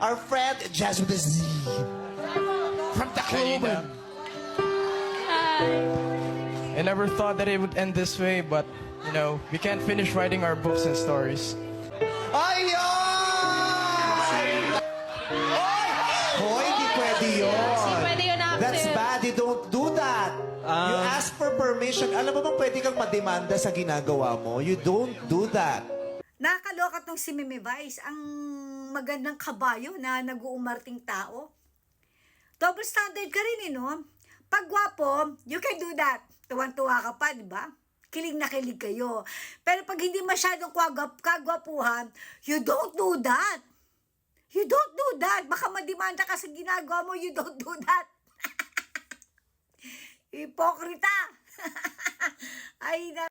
our friend Jazz with a Z. From Tacloban. I never thought that it would end this way, but you know, we can't finish writing our books and stories. Ayun! Hoy, hindi pwede yun. pwede yun. That's bad. You don't do that. you ask for permission. Alam mo bang pwede kang mademanda sa ginagawa mo? You don't do that. Nakakaloka tong si Mimi Vice, ang magandang kabayo na nag-uumarting tao. Double standard ka rin eh, no? Pag gwapo, you can do that. Tuwan-tuwa ka pa, di ba? Kilig na kilig kayo. Pero pag hindi masyadong kagwap, kagwapuhan, you don't do that. You don't do that. Baka madimanda ka sa ginagawa mo, you don't do that. Hipokrita. Ay, na...